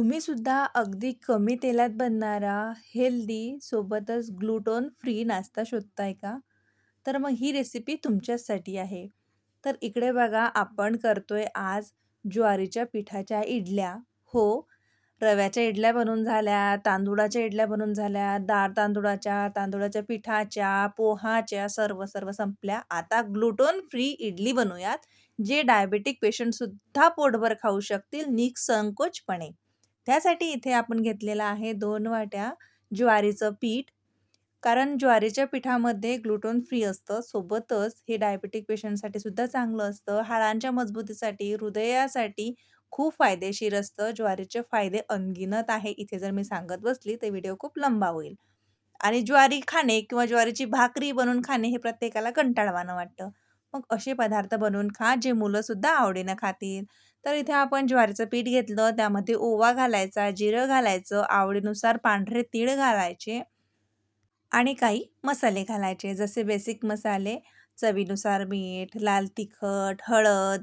तुम्ही सुद्धा अगदी कमी तेलात बनणारा, हेल्दी सोबतच ग्लुटोन फ्री नाश्ता शोधताय का? तर मग ही रेसिपी तुमच्यासाठी आहे. तर इकडे बघा आपण करतोय आज ज्वारीच्या पिठाच्या इडल्या. हो, रव्याच्या इडल्या बनवून झाल्या, तांदुळाच्या इडल्या बनवून झाल्या, डाळ तांदुळाच्या तांदुळाच्या पिठाच्या, पोहाच्या, सर्व सर्व संपल्या. आता ग्लुटोन फ्री इडली बनवूयात, जे डायबेटिक पेशंटसुद्धा पोटभर खाऊ शकतील निःसंकोचपणे. त्यासाठी इथे आपण घेतलेलं आहे दोन वाट्या ज्वारीचं पीठ. कारण ज्वारीच्या पिठामध्ये ग्लुटोन फ्री असतं. सोबतच हे डायबेटिक पेशंटसाठी सुद्धा चांगलं असतं. हाडांच्या मजबूतीसाठी, हृदयासाठी खूप फायदेशीर असतं. ज्वारीचे फायदे अनगिनत आहे. इथे जर मी सांगत बसली तर व्हिडिओ खूप लंबा होईल. आणि ज्वारी खाणे किंवा ज्वारीची भाकरी बनवून खाणे हे प्रत्येकाला कंटाळवाणं वाटतं. मग असे पदार्थ बनवून खा, जे मुलंसुद्धा आवडीनं खातील. तर इथे आपण ज्वारीचं पीठ घेतलं, त्यामध्ये ओवा घालायचा, जिरं घालायचं, आवडीनुसार पांढरे तीळ घालायचे आणि काही मसाले घालायचे. जसे बेसिक मसाले, चवीनुसार मीठ, लाल तिखट, हळद.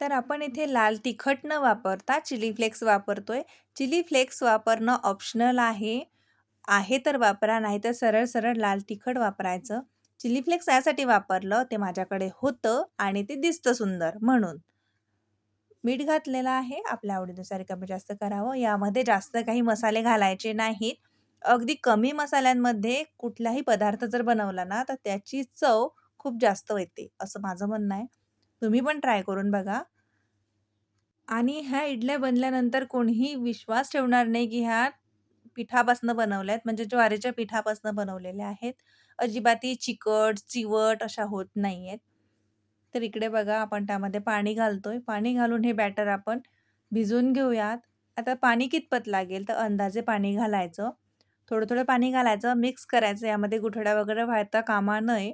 तर आपण इथे लाल तिखट न वापरता चिली फ्लेक्स वापरतोय. चिली फ्लेक्स वापरणं ऑप्शनल आहे. आहे तर वापरा, नाही तर सरळ सरळ लाल तिखट वापरायचं. चिली फ्लेक्स यासाठी वापरलं, ते माझ्याकडे होतं आणि ते दिसतं सुंदर म्हणून. मीठ घातलेलं आहे. आपल्या आवडीनुसार कमी जास्त करावं. यामध्ये जास्त काही मसाले घालायचे नाहीत. अगदी कमी मसाल्यांमध्ये कुठलाही पदार्थ जर बनवला ना, तर त्याची चव खूप जास्त येते, असं माझं म्हणणं आहे. तुम्ही पण ट्राय करून बघा. आणि ह्या इडल्या बनल्यानंतर कोणीही विश्वास ठेवणार नाही, की ह्या पिठापासनं बनवल्या आहेत म्हणजे ज्वारीच्या पिठापासनं बनवलेल्या आहेत. अजिबातही चिकट, चिवट अशा होत नाही आहेत तर इकडे बघा आपण त्यामध्ये पाणी घालतोय. पाणी घालून हे बॅटर आपण भिजवून घेऊयात. आता पाणी कितपत लागेल तर अंदाजे पाणी घालायचं. थोडं-थोडं पाणी घालायचं, मिक्स करायचं. यामध्ये गुठड्या वगैरे व्हायता कामा नये.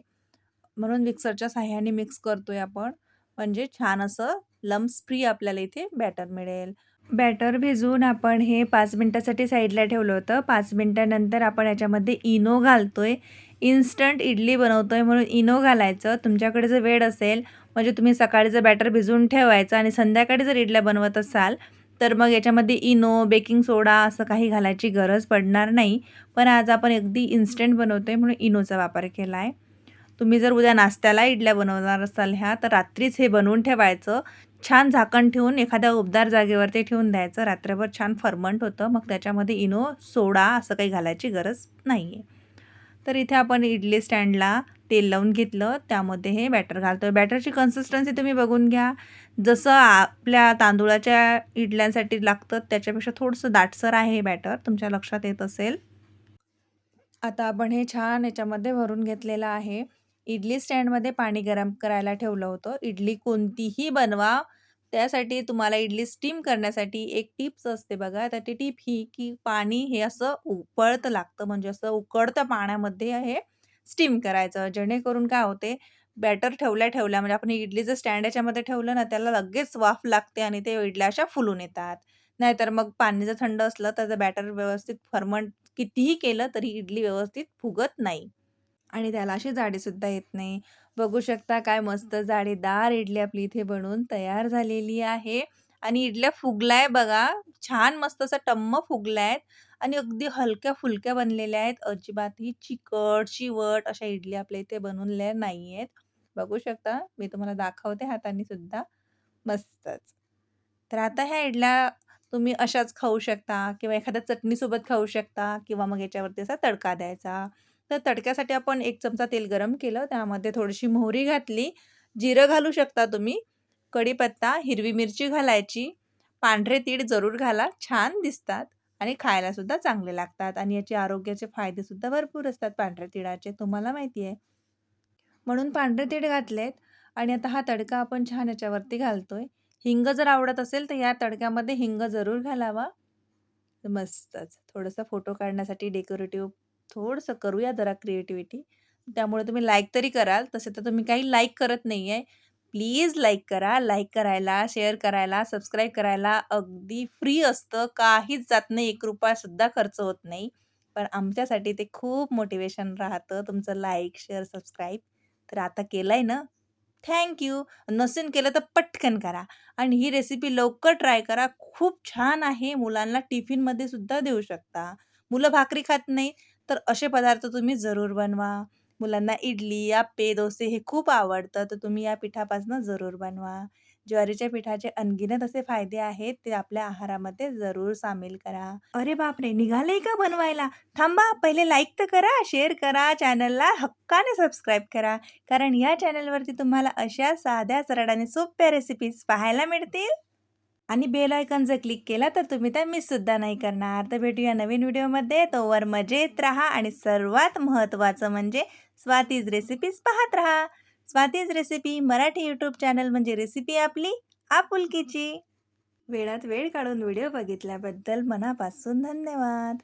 म्हणून मिक्सरच्या साह्याने मिक्स करतोय आपण. म्हणजे छान असं लम्स फ्री आपल्याला इथे बॅटर मिळेल. बॅटर भिजवून आपण हे पाच मिनटासाठी साईडला ठेवलं होतं. पाच मिनटानंतर आपण याच्यामध्ये इनो घालतो आहे इन्स्टंट इडली बनवतो आहे म्हणून इनो घालायचं. तुमच्याकडे जर वेळ असेल, म्हणजे तुम्ही सकाळी जर बॅटर भिजवून ठेवायचं आणि संध्याकाळी जर इडल्या बनवत असाल, तर मग याच्यामध्ये इनो, बेकिंग सोडा असं काही घालायची गरज पडणार नाही. पण आज आपण अगदी इन्स्टंट आहे म्हणून इनोचा वापर केला आहे. तुम्ही जर उद्या नाश्त्याला इडल्या बनवणार असाल ह्या, तर रात्रीच हे बनवून ठेवायचं. छान झाकण ठेवून एखाद्या उबदार जागेवरती ठेवून द्यायचं. रात्रभर छान फर्मंट होतं. मग त्याच्यामध्ये इनो, सोडा असं काही घालायची गरज नाही आहे. तर इथे आपण इडली स्टँडला तेल लावून घेतलं. त्यामध्ये हे बॅटर घालतो बॅटरची कन्सिस्टन्सी तुम्ही बघून घ्या. जसं आपल्या तांदुळाच्या इडल्यांसाठी लागतं त्याच्यापेक्षा थोडंसं दाटसर आहे हे बॅटर. तुमच्या लक्षात येत असेल. आता आपण हे छान याच्यामध्ये भरून घेतलेलं आहे. इडली स्टँडमध्ये पाणी गरम करायला ठेवलं होतं. इडली कोणतीही बनवा, त्यासाठी तुम्हाला इडली स्टीम करण्यासाठी एक टिप्स असते बघा. तर ती टिप ही, की पाणी हे असं उकळतं लागतं. म्हणजे असं उकळतं पाण्यामध्ये हे स्टीम करायचं. जेणेकरून काय होते, बॅटर ठेवल्या-ठेवल्या म्हणजे आपण इडलीचं स्टँड याच्यामध्ये ठेवलं ना, त्याला लगेच वाफ लागते आणि ते इडल्या अशा फुलून येतात. नाहीतर मग पाणी जर थंड असलं, तर बॅटर व्यवस्थित फर्मंट कितीही केलं तरी इडली व्यवस्थित फुगत नाही. आणि त्याला अशी जाडीसुद्धा येत नाही. बघू शकता काय मस्त जाडीदार इडली आपली इथे बनवून तयार झालेली आहे. आणि इडल्या फुगल्या बघा. छान मस्त असं टम्म फुगलायत आहेत आणि अगदी हलक्या-फुलक्या बनलेल्या आहेत. अजिबातही चिकट, चिवट अशा इडली आपल्या इथे बनवलेल्या नाही आहेत. बघू शकता. मी तुम्हाला दाखवते हाताने सुद्धा. मस्तच. तर आता ह्या इडल्या तुम्ही अशाच खाऊ शकता किंवा एखाद्या चटणीसोबत खाऊ शकता किंवा मग याच्यावरती असा तडका द्यायचा. तर तडक्यासाठी आपण एक चमचा तेल गरम केलं. त्यामध्ये थोडीशी मोहरी घातली. जिरं घालू शकता तुम्ही. कढीपत्ता, हिरवी मिरची घालायची. पांढरे तीळ जरूर घाला. छान दिसतात आणि खायला सुद्धा चांगले लागतात आणि याचे आरोग्याचे फायदे सुद्धा भरपूर असतात पांढऱ्या तिळाचे. तुम्हाला माहिती आहे. म्हणून पांढरे तीळ घातलेत आणि आता हा तडका आपण छान याच्यावरती घालतोय. हिंग जर आवडत असेल, तर या तडक्यामध्ये हिंग जरूर घालावा. मस्तच. थोडंसं फोटो काढण्यासाठी डेकोरेटिव्ह थोडंसं करूया जरा क्रिएटिव्हिटी. त्यामुळे तुम्ही लाईक तरी कराल. तसे तर तुम्ही काही लाईक करत नाही आहे प्लीज लाईक करा. लाईक करायला, शेअर करायला, सबस्क्राईब करायला अगदी फ्री असतं. काहीच जात नाही. एक रुपयासुद्धा खर्च होत नाही. पण आमच्यासाठी ते खूप मोटिवेशन राहतं तुमचं लाईक, शेअर, सबस्क्राईब. तर आता केलं आहे ना? थँक्यू नसून केलं तर पटकन करा आणि ही रेसिपी लवकर ट्राय करा. खूप छान आहे. मुलांना टिफिनमध्ये सुद्धा देऊ शकता. मुलं भाकरी खात नाही, तर असे पदार्थ तुम्ही जरूर बनवा. मुलांना इडली, आप्पे, डोसे हे खूप आवडतं, तर तुम्ही या पिठापासून जरूर बनवा. ज्वारीच्या पिठाचे अनगिनत असे फायदे आहेत, ते आपल्या आहारामध्ये जरूर सामील करा. अरे बापरे! निघाले का बनवायला? थांबा, पहिले लाईक तर करा, शेअर करा, चॅनलला हक्काने सबस्क्राईब करा. कारण या चॅनलवरती तुम्हाला अशा साध्या, सरळ आणि सोप्या रेसिपीज पाहायला मिळतील. आणि बेल आयकॉन जर क्लिक केला तर तुम्ही त्या मिससुद्धा नाही करणार. तर भेटूया नवीन व्हिडिओमध्ये. तोवर मजेत राहा आणि सर्वात महत्त्वाचं म्हणजे स्वातीज रेसिपीज पाहत राहा. Swati's recipe Marathi YouTube channel म्हणजे रेसिपी आपली आपुलकीची. वेळात वेळ काढून व्हिडिओ बघितल्याबद्दल मनापासून धन्यवाद.